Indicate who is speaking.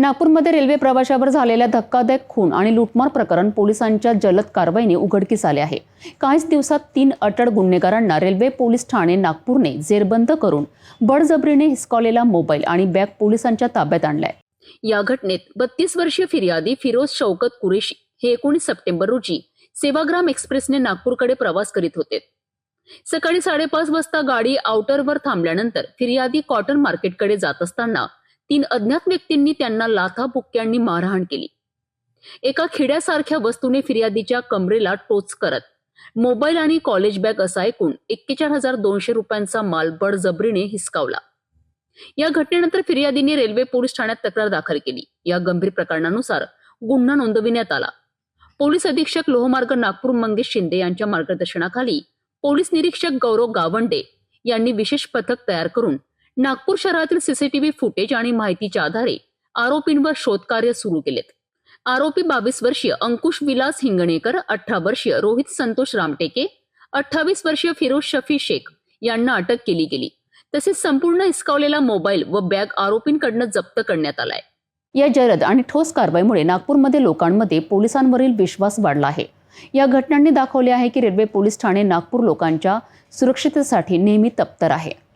Speaker 1: नागपूरमध्ये रेल्वे प्रवाशावर झालेल्या धक्कादायक खून आणि लुटमार प्रकरण पोलिसांच्या जलद कारवाईने उघडकीस आले आहे. काहीच दिवसात तीन अटळ गुन्हेगारांना रेल्वे पोलीस ठाणे नागपूरने जेरबंद करून बळजबरीने हिसकावलेला मोबाईल आणि बॅग पोलिसांच्या ताब्यात आणलाय. या घटनेत बत्तीस वर्षीय फिर्यादी फिरोज शौकत कुरेशी हे एकोणीस सप्टेंबर रोजी सेवाग्राम एक्सप्रेसने नागपूरकडे प्रवास करीत होते. सकाळी साडेपाच वाजता गाडी आउटरवर थांबल्यानंतर फिर्यादी कॉटन मार्केटकडे जात असताना तीन अज्ञात व्यक्तींनी त्यांना लाथा बुक्क्यांनी मारहाण केली. एका खिड्यासारख्या वस्तूने फिर्यादीच्या कमरेला टोच करत मोबाईल आणि कॉलेज बॅग असा ऐकून एक्केचार हजार दोनशे रुपयांचा माल बळजबरीने हिसकावला. या घटनेनंतर फिर्यादीने रेल्वे पोलीस ठाण्यात तक्रार दाखल केली. या गंभीर प्रकरणानुसार गुन्हा नोंदविण्यात आला. पोलीस अधीक्षक लोहमार्ग नागपूर मंगेश शिंदे यांच्या मार्गदर्शनाखाली पोलीस निरीक्षक गौरव गावंडे यांनी विशेष पथक तयार करून नागपूर शहरातील सीसीटीव्ही फुटेज आणि माहितीच्या आधारे आरोपींवर शोधकार्य सुरू केलेत. आरोपी बावीस वर्षीय अंकुश विलास हिंगणेकर अठरा वर्षीय रोहित संतोष रामटेके अठ्ठावीस वर्षीय फिरोज शफी शेख यांना अटक केली गेली. तसेच संपूर्ण हिसकावलेला मोबाईल व बॅग आरोपींकडनं जप्त करण्यात आलाय. या जलद आणि ठोस कारवाईमुळे नागपूरमध्ये लोकांमध्ये पोलिसांवरील विश्वास वाढला आहे. या घटनांनी दाखवले आहे की रेल्वे पोलीस ठाणे नागपूर लोकांच्या सुरक्षितेसाठी नेहमी तप्तर आहे.